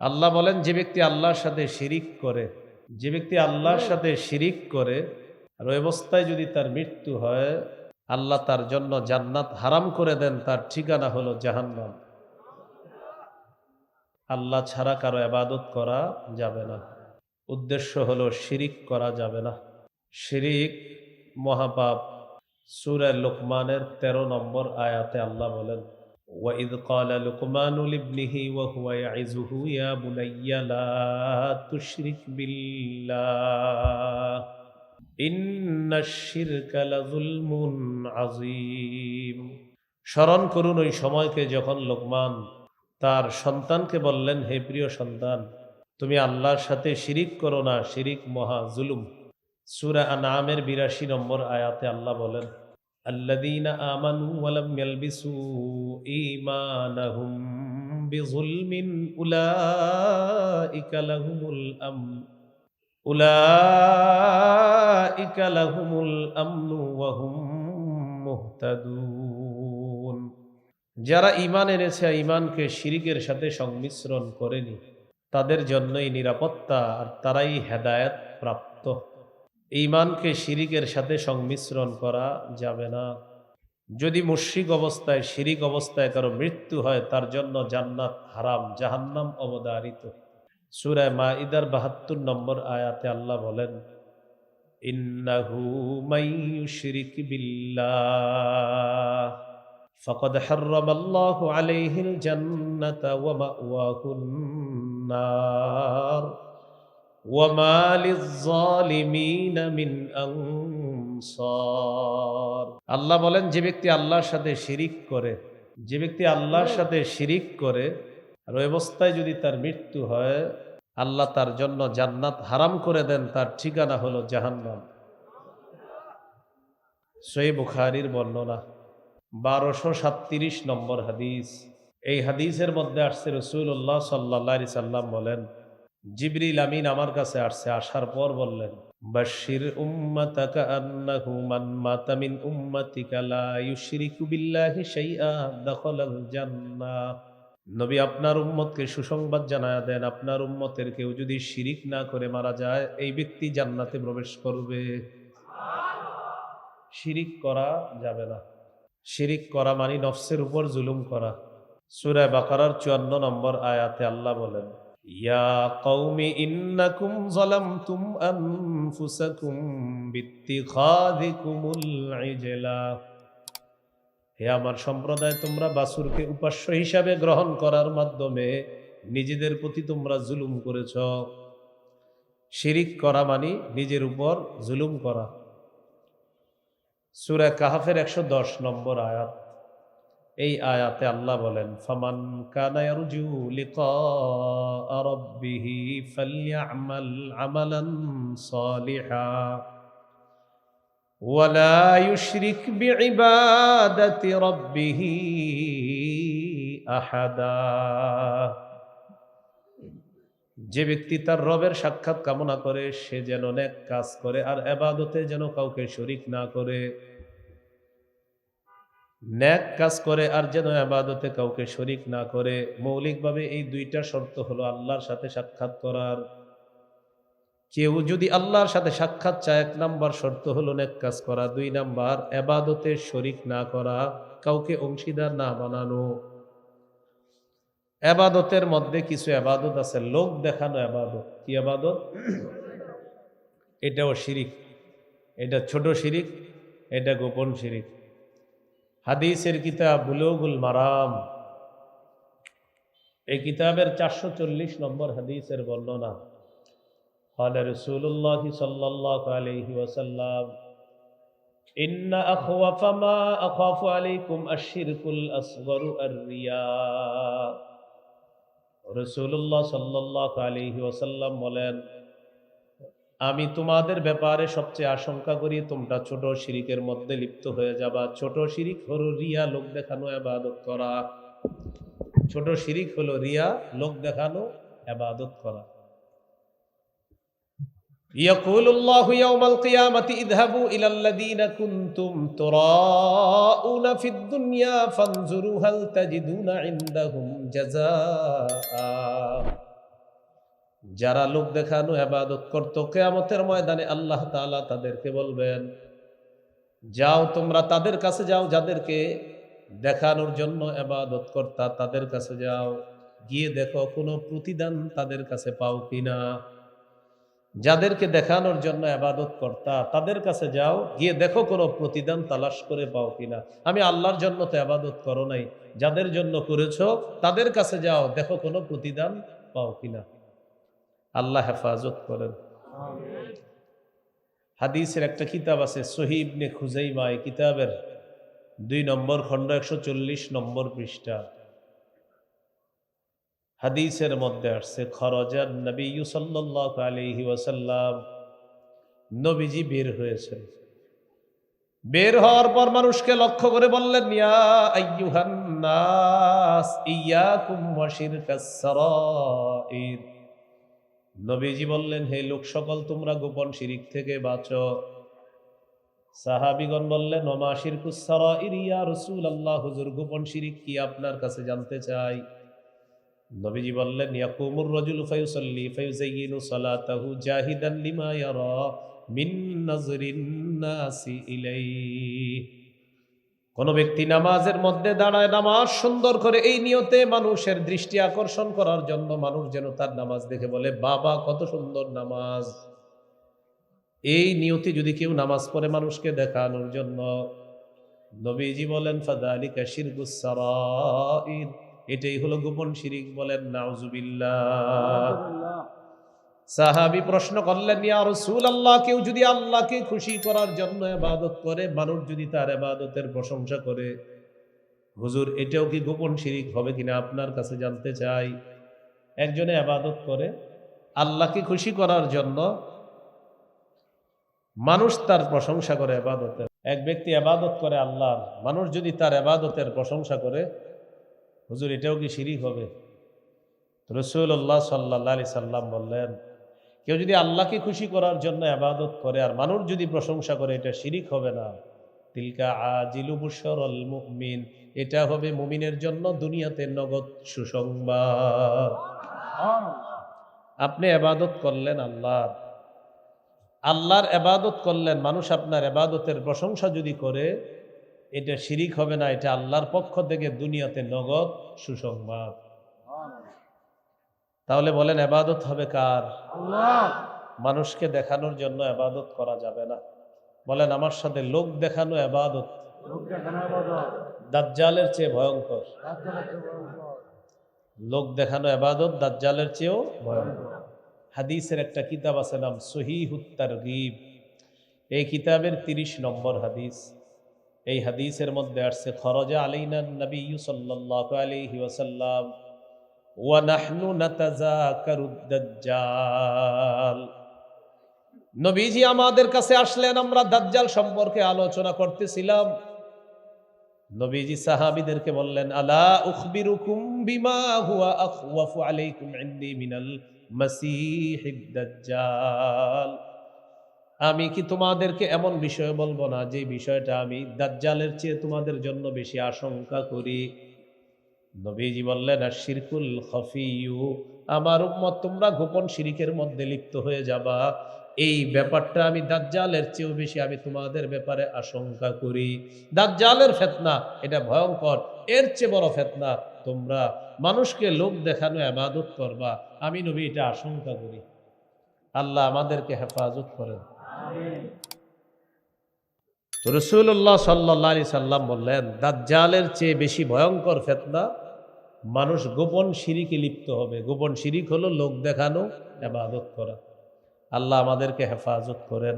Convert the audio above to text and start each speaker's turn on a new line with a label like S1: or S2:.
S1: আল্লাহ বলেন, যে ব্যক্তি আল্লাহর সাথে শিরিক করে, যে ব্যক্তি আল্লাহর সাথে শিরিক করে আর ওই অবস্থায় যদি তার মৃত্যু হয়, আল্লাহ তার জন্য জান্নাত হারাম করে দেন, তার ঠিকানা হলো জাহান্নাম। আল্লাহ ছাড়া কারও আবাদত করা যাবে না। উদ্দেশ্য হলো শিরিক করা যাবে না। শিরিক মহাপাপ। সুরে লোকমানের ১৩ নম্বর আয়াতে আল্লাহ বলেন وإذ قال لقمان لابنه وهو يعزه يا بني لا تشرك بالله إن الشرك لظلم عظيم স্মরণ করুন ওই সময়কে যখন লোকমান তার সন্তানকে বললেন হে প্রিয় সন্তান তুমি আল্লাহর সাথে শিরিক করো না শিরিক মহা জুলুম সুরা আনামের বিরাশি নম্বর আয়াতে আল্লাহ বলেন الذين آمنوا ولم يلبسوا إيمانهم بظلم أولئك لهم الأمن أولئك لهم الأمن وهم মুহতাদুন যারা ঈমান এনেছে ঈমানকে শিরিকের সাথে সংমিশ্রণ করেনি তাদের জন্যই নিরাপত্তা আর তারাই হেদায়েত প্রাপ্ত ঈমানকে শিরিকের সাথে সংমিশ্রণ করা যাবে না যদি মুশ্রিক অবস্থায় শিরিক অবস্থায় কারো মৃত্যু হয় তার জন্য জান্নাত হারাম জাহান্নাম অবদারিত সুরায় মা ইদার বাহাত্তর নম্বর আয়াতে আল্লাহ বলেন ইন্নাহু মাইয়ুশরিক বিল্লাহ فقد حرم الله عليه الجنة ومأواه النار وما للظالمين من أنصار আল্লাহ বলেন যে ব্যক্তি আল্লাহর সাথে শিরিক করে যে ব্যক্তি আল্লাহর সাথে শিরিক করে আর ওই অবস্থায় যদি তার মৃত্যু হয় আল্লাহ তার জন্য জান্নাত হারাম করে দেন তার ঠিকানা হলো জাহান্নাম সই বুখারির বর্ণনা বারোশো সাতত্রিশ নম্বর হাদিস এই হাদিসের মধ্যে আসছে রসুল্লাহ সাল্লা সাল্লাম বলেন জিবরিল আমিন আমার কাছে আসছে, আসার পর বললেন বাশির উম্মাতাকা আন্নাহু মান মাতা মিন উম্মাতিকা লা নবী আপনার উম্মতকে সুসংবাদ জানায়া দেন, আপনার উম্মতের কেউ যদি শিরিক না করে মারা যায়, এই ব্যক্তি জান্নাতে প্রবেশ করবে। শিরিক করা যাবে না। শিরিক করা মানে নফসের উপর জুলুম করা। সুরায় বাকারার চুয়ান্ন নম্বর আয়াতে আল্লাহ বলেন ইয়া কৌমি ইন্নাকুম যালামতুম আনফুসাকুম বিত্তিখাযিকুমুল ইজলা। হে আমার সম্প্রদায়, তোমরা বাসুরকে উপাস্য হিসাবে গ্রহণ করার মাধ্যমে নিজেদের প্রতি তোমরা জুলুম করেছ। শিরিক করা মানে নিজের উপর জুলুম করা। সুরা কাহাফের একশো দশ নম্বর আয়াত। এই আয়াতে আল্লাহ বলেন ফামান কানা ইয়ারজু লিকা রাব্বিহি ফালইআমাল আমালান সালিহা ولا يشرك بعبادة ربه أحدا যে ব্যক্তি তার রবের সাক্ষাৎ কামনা করে সে যেন নেক কাজ করে আর এবাদতে যেন কাউকে শরিক না করে ন্যাক কাজ করে আর যেন আবাদতে কাউকে শরিক না করে। মৌলিকভাবে এই দুইটা শর্ত হলো আল্লাহর সাথে সাক্ষাৎ করার। কেউ যদি আল্লাহর সাথে সাক্ষাৎ চায়, এক নাম্বার শর্ত হলো নেক কাজ করা। দুই নাম্বার আবাদতে শরিক না করা, কাউকে অংশীদার না বানানো। আবাদতের মধ্যে কিছু আবাদত আছে, লোক দেখানো আবাদত কি আবাদত এটাও শিরিক। এটা ছোট শিরিক, এটা গোপন শিরিক। হাদিসের কিতাব বুলুগুল মারাম এই কিতাবের চারশো চল্লিশ নম্বর হাদিসের বর্ণনা قال رسول الله صلى الله عليه وسلم إن أخوف ما أخاف عليكم الشرك الأصغر الرياء রসুল্লাহ সাল্লাহ আলহি ওসাল্লাম বলেন আমি তোমাদের ব্যাপারে সবচেয়ে আশঙ্কা করি তোমরা ছোট শিরিকের মধ্যে লিপ্ত হয়ে যাবা ছোট শিরিক হলো রিয়া লোক দেখানো আবাদত করা ছোট শিরিক হলো রিয়া লোক দেখানো আবাদত করা يقول الله يوم القيامة اذهبوا إلى الذين كنتم تراءون في الدنيا فانظروا هل تجدون عندهم جزاء যারা লোক দেখানো আবাদত করত, কেয়ামতের ময়দানে আল্লাহ তালা তাদেরকে বলবেন, যাও তোমরা তাদের কাছে যাও, যাদেরকে দেখানোর জন্য আবাদত কর্তা তাদের কাছে যাও। গিয়ে দেখো কোনো প্রতিদান তাদের কাছে পাও কিনা। যাদেরকে দেখানোর জন্য আবাদত কর্তা তাদের কাছে যাও। গিয়ে দেখো কোনো প্রতিদান তালাশ করে পাও কিনা। আমি আল্লাহর জন্য তো আবাদত করো নাই। যাদের জন্য করেছ, তাদের কাছে যাও। দেখো কোনো প্রতিদান পাও কিনা। আল্লাহ হেফাজত করেন। হাদিসের একটা কিতাব আছে সহিবনে খুজাইমা, এই কিতাবের দুই নম্বর খণ্ড, একশো চল্লিশ নম্বর পৃষ্ঠা। হাদিসের মধ্যে আসছে, খরজান নবী সাল্লাল্লাহু আলাইহি ওয়াসাল্লাম নবীজি বের হয়েছেন। বের হওয়ার পর মানুষকে লক্ষ্য করে বললেন, ইয়া নবীজি বললেন, হে লোক সকল, তোমরা গোপন শিরিক থেকে বাঁচো। সাহাবিগণ বললেন, ওমা শিরকুস ইরিয়া ইয়া রাসূলুল্লাহ, হুজুর, গোপন শিরিক কি আপনার কাছে জানতে চাই? নবীজি বললেন, ইয়াকুমুর রাজুল ফায়ুসাল্লি ফায়ুজাইয়িনু সালাতাহু জাহিদান লিমা ইয়ারা মিন নাজরিন নাসি ইলাইহি। কোন ব্যক্তি নামাজের মধ্যে দাঁড়ায় নামাজ সুন্দর করে এই নিয়তে মানুষের দৃষ্টি আকর্ষণ করার জন্য মানুষ যেন তার নামাজ দেখে বলে, বাবা, কত সুন্দর নামাজ। এই নিয়তে যদি কেউ নামাজ পড়ে মানুষকে দেখানোর জন্য, নবীজি বলেন সারাইর। এটাই হলো গোপন শিরিক বলেন, নাউজুবিল্লাহ। সাহাবি প্রশ্ন করলেন, ইয়া রসুল কেউ যদি আল্লাহকে খুশি করার জন্য এবাদত করে, মানুষ যদি তার এবাদতের প্রশংসা করে? হুজুর, এটাও কি গোপন শিরিক হবে কিনা আপনার কাছে জানতে চাই। একজনে আবাদত করে, আল্লাহকে খুশি করার জন্য মানুষ তার প্রশংসা করে এবাদতের এক ব্যক্তি আবাদত করে আল্লাহর, মানুষ যদি তার এবাদতের প্রশংসা করে, হুজুর, এটাও কি শিরিক হবে? রসুল্লাহ সাল্লাহ আলি সাল্লাম বললেন কেউ যদি আল্লাহকে খুশি করার জন্য আবাদত করে আর মানুষ যদি প্রশংসা করে, এটা শিরিক হবে না। তিলকা আজিলু বুশরল মুমিন, এটা হবে মুমিনের জন্য দুনিয়াতে নগদ সুসংবাদ। আপনি আবাদত করলেন আল্লাহ। আল্লাহর আবাদত করলেন, মানুষ আপনার আবাদতের প্রশংসা যদি করে, এটা শিরিক হবে না, এটা আল্লাহর পক্ষ থেকে দুনিয়াতে নগদ সুসংবাদ। তাহলে বলেন আবাদত হবে কার? মানুষকে দেখানোর জন্য আবাদত করা যাবে না। বলেন আমার সাথে লোক দেখানো আবাদত দাজ্জালের চেয়ে ভয়ঙ্কর। লোক দেখানো আবাদত দাজ্জালের চেয়েও ভয়ঙ্কর। হাদিসের একটা কিতাব আছে নাম সহিহুত্তার গিব এই কিতাবের তিরিশ নম্বর হাদিস। এই হাদিসের মধ্যে আসছে খরজা আলাইনা নবী সাল্লাল্লাহু আলাইহি ওয়াসাল্লাম ওয়া নাহনু দাজ্জাল। নবীজি আমাদের কাছে আসলেন, আমরা দাজ্জাল সম্পর্কে আলোচনা করতেছিলাম। নবীজি সাহাবীদেরকে বললেন, আলা উখবিরুকুম বিমা হুয়া আখওয়াফু আলাইকুম ইনদি মিনাল মাসীহিদ দাজ্জাল। আমি কি তোমাদেরকে এমন বিষয় বলব না যে বিষয়টা আমি দাজ্জালের চেয়ে তোমাদের জন্য বেশি আশঙ্কা করি? নবীজি বললেন, আর শিরকুল খফিউ আমার উম্মত, তোমরা গোপন শিরিকের মধ্যে লিপ্ত হয়ে যাবা। এই ব্যাপারটা আমি দাজ্জালের চেয়েও বেশি আমি তোমাদের ব্যাপারে আশঙ্কা করি। দাজ্জালের ফেতনা, এটা ভয়ঙ্কর। এর চেয়ে বড় ফেতনা, তোমরা মানুষকে লোক দেখানো, আবাদত করবা। আমি নবী এটা আশঙ্কা করি। আল্লাহ আমাদেরকে হেফাজত করেন। তো রসুল্লাহ সাল্লাহ আলি সাল্লাম বললেন, দাজ্জালের চেয়ে বেশি ভয়ঙ্কর ফেতনা, মানুষ গোপন সিঁড়িকে লিপ্ত হবে। গোপন শিরিক হলো লোক দেখানো এবাদত করা। আল্লাহ আমাদেরকে হেফাজত করেন।